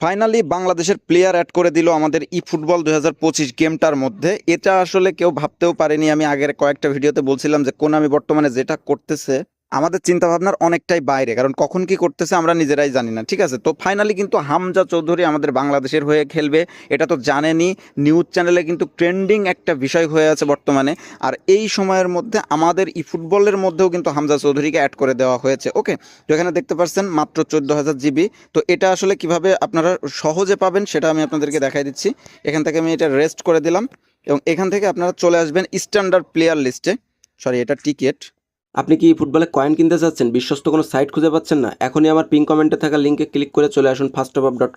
Finally বাংলাদেশের player add করে দিল আমাদের ই ফুটবল পঁচিশ গেমটার মধ্যে। এটা আসলে কেউ ভাবতেও পারেনি। আমি আগের কয়েকটা ভিডিওতে বলছিলাম যে কোন আমি বর্তমানে যেটা করতেছে আমাদের চিন্তা ভাবনার অনেকটাই বাইরে, কারণ কখন কি করতেছে আমরা নিজেরাই জানি না, ঠিক আছে? তো ফাইনালি কিন্তু হামজা চৌধুরী আমাদের বাংলাদেশের হয়ে খেলবে, এটা তো জানেনি নিউজ চ্যানেলে কিন্তু ট্রেন্ডিং একটা বিষয় হয়ে আছে বর্তমানে, আর এই সময়ের মধ্যে আমাদের ই ফুটবলের মধ্যেও কিন্তু হামজা চৌধুরীকে অ্যাড করে দেওয়া হয়েছে ওকে তো এখানে দেখতে পাচ্ছেন মাত্র চোদ্দ হাজার জিবি তো এটা আসলে কীভাবে আপনারা সহজে পাবেন সেটা আমি আপনাদেরকে দেখাই দিচ্ছি, এখান থেকে আমি এটা রেস্ট করে দিলাম, এবং এখান থেকে আপনারা চলে আসবেন স্ট্যান্ডার্ড প্লেয়ার লিস্টে সরি এটা টিকিট আপনি কি ফুটবলে কয়েন কিনতে চাচ্ছেন বিশ্বস্ত কোনো সাইট খুঁজে পাচ্ছেন না? এখনই আমার পিন কমেন্টে থাকা লিঙ্কে ক্লিক করে চলে আসুন ফার্স্ট অফ ডট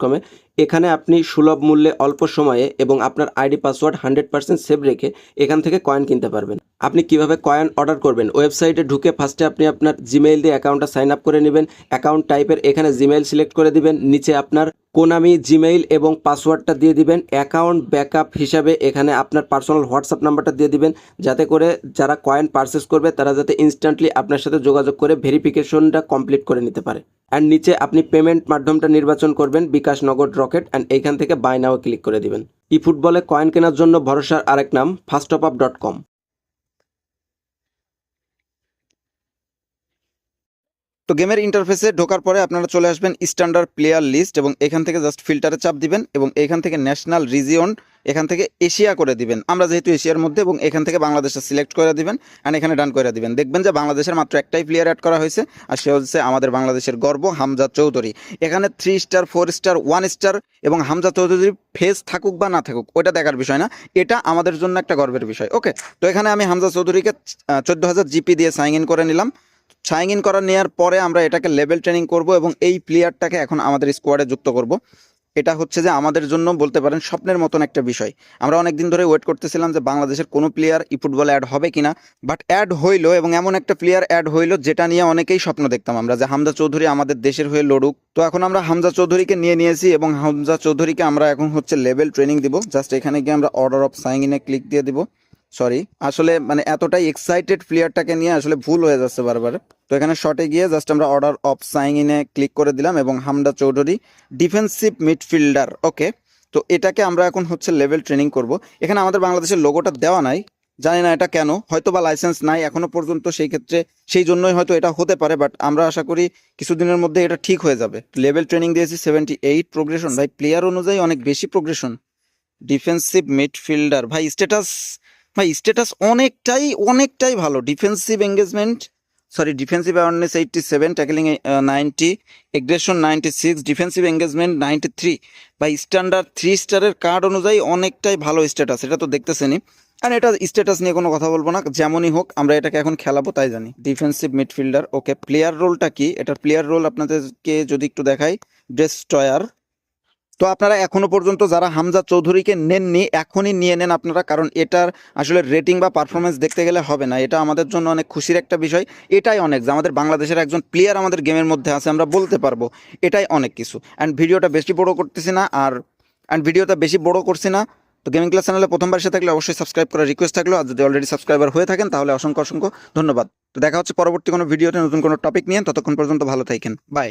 এখানে আপনি সুলভ মূল্যে অল্প সময়ে এবং আপনার ID password hundred percent save রেখে এখান থেকে কয়েন কিনতে পারবেন। আপনি কীভাবে কয়েন অর্ডার করবেন? ওয়েবসাইটে ঢুকে ফার্স্টে আপনি আপনার জিমেইল দিয়ে অ্যাকাউন্টটা সাইন আপ করে নেবেন। অ্যাকাউন্ট টাইপের এখানে জিমেইল সিলেক্ট করে দিবেন। নিচে আপনার কোনামি জিমেইল এবং পাসওয়ার্ডটা দিয়ে দিবেন। অ্যাকাউন্ট ব্যাকআপ হিসাবে এখানে আপনার পার্সোনাল হোয়াটসঅ্যাপ নাম্বারটা দিয়ে দিবেন। যাতে করে যারা কয়েন পারচেস করবে, তারা যাতে ইনস্ট্যান্টলি আপনার সাথে যোগাযোগ করে ভেরিফিকেশনটা কমপ্লিট করে নিতে পারে। অ্যান্ড নিচে আপনি পেমেন্ট মাধ্যমটা নির্বাচন করবেন, বিকাশ নগদ রকেট। অ্যান্ড এইখান থেকে বাই নাও ক্লিক করে দিবেন। ই ফুটবলে কয়েন কেনার জন্য ভরসার আরেক নাম first of up dot com তো গেমের ইন্টারফেসে ঢোকার পরে আপনারা চলে আসবেন স্ট্যান্ডার্ড প্লেয়ার লিস্ট এবং এখান থেকে জাস্ট ফিল্টারে চাপ দিবেন এবং এখান থেকে ন্যাশনাল রিজিয়ন এখান থেকে এশিয়া করে দিবেন। আমরা যেহেতু এশিয়ার মধ্যে এবং এখান থেকে বাংলাদেশটা সিলেক্ট করে দিবেন অ্যান্ড এখানে ডান করে দিবেন। দেখবেন যে বাংলাদেশের মাত্র একটাই প্লেয়ার অ্যাড করা হয়েছে আর সে হচ্ছে আমাদের বাংলাদেশের গর্ব, হামজা চৌধুরী। এখানে three star four star one star এবং হামজা চৌধুরীর ফেস থাকুক বা না থাকুক ওটা দেখার বিষয় না। এটা আমাদের জন্য একটা গর্বের বিষয়। ওকে তো এখানে আমি হামজা চৌধুরীকে চোদ্দ হাজার জিপি দিয়ে সাইন ইন করে নিলাম। সাইন ইন করা নেওয়ার পরে আমরা এটাকে লেভেল ট্রেনিং করব এবং এই প্লেয়ারটাকে এখন আমাদের স্কোয়াডে যুক্ত করব। এটা হচ্ছে যে আমাদের জন্য বলতে পারেন স্বপ্নের মতন একটা বিষয়। আমরা অনেক দিন ধরে ওয়েট করতেছিলাম যে বাংলাদেশের কোনো প্লেয়ার ই ফুটবলে অ্যাড হবে কিনা বাট অ্যাড হইল এবং এমন একটা প্লেয়ার অ্যাড হইল যেটা নিয়ে অনেকেই স্বপ্ন দেখতাম আমরা যে হামজা চৌধুরী আমাদের দেশের হয়ে লড়ুক। তো এখন আমরা হামজা চৌধুরীকে নিয়ে নিয়েছি এবং হামজা চৌধুরীকে আমরা এখন হচ্ছে লেভেল ট্রেনিং দিব। জাস্ট এখানে গিয়ে আমরা অর্ডার অফ সাইন ইনে ক্লিক দিয়ে দিব। সরি আসলে মানে এতটাই এক্সাইটেড প্লেয়ারটাকে নিয়ে আসলে ভুল হয়ে যাচ্ছে বারবার। তো এখানে শটে গিয়ে জাস্ট আমরা অর্ডার অফ সাইন ইনে ক্লিক করে দিলাম এবং Hamza Choudhury defensive midfielder okay তো এটাকে আমরা এখন হচ্ছে লেভেল ট্রেনিং করব। এখানে আমাদের বাংলাদেশের লোগোটা দেওয়া নাই। জানি না এটা কেন হয়তো বা লাইসেন্স নাই এখনও পর্যন্ত, সেই ক্ষেত্রে সেই জন্যই হয়তো এটা হতে পারে বাট আমরা আশা করি কিছুদিনের মধ্যে এটা ঠিক হয়ে যাবে। লেভেল ট্রেনিং দিয়েছি সেভেন্টি এইট প্রোগ্রেশন ভাই প্লেয়ার অনুযায়ী অনেক বেশি প্রোগ্রেশন ডিফেন্সিভ মিডফিল্ডার ভাই স্ট্যাটাস ভাই স্ট্যাটাস অনেকটাই অনেকটাই ভালো। Defensive engagement sorry defensive awareness eighty seven tackling ninety aggression ninety six defensive engagement ninety three বা স্ট্যান্ডার্ড থ্রি স্টারের কার্ড অনুযায়ী অনেকটাই ভালো স্ট্যাটাস এটা তো দেখতেছেনি আর এটা স্ট্যাটাস নিয়ে কোনো কথা বলব না, যেমনই হোক, আমরা এটাকে এখন খেলাবো, তাই জানি। ডিফেন্সিভ মিডফিল্ডার ওকে প্লেয়ার রোলটা কি? এটার প্লেয়ার রোল আপনাদেরকে যদি একটু দেখাই ডেস্ট্রয়ার তো আপনারা এখনও পর্যন্ত যারা হামজা চৌধুরীকে নেননি, এখনই নিয়ে নেন আপনারা, কারণ এটার আসলে রেটিং বা পারফরমেন্স দেখতে গেলে হবে না। এটা আমাদের জন্য অনেক খুশির একটা বিষয়। এটাই অনেক যে আমাদের বাংলাদেশের একজন প্লেয়ার আমাদের গেমের মধ্যে আছে, আমরা বলতে পারব। এটাই অনেক কিছু। অ্যান্ড ভিডিওটা বেশি বড় করতেছি না, আর অ্যান্ড ভিডিওটা বেশি বড় করছি না। তো গেমিং ক্লাস চ্যানেলে প্রথমবার এসে থাকলে অবশ্যই সাবস্ক্রাইব করার রিকোয়েস্ট থাকল, আর যদি অলরেডি সাবস্ক্রাইবার হয়ে থাকেন, তাহলে অসংখ্য অসংখ্য ধন্যবাদ। তো দেখা হচ্ছে পরবর্তী কোনো ভিডিওতে নতুন কোনো টপিক নিয়ে, ততক্ষণ পর্যন্ত ভালো থাকেন। বাই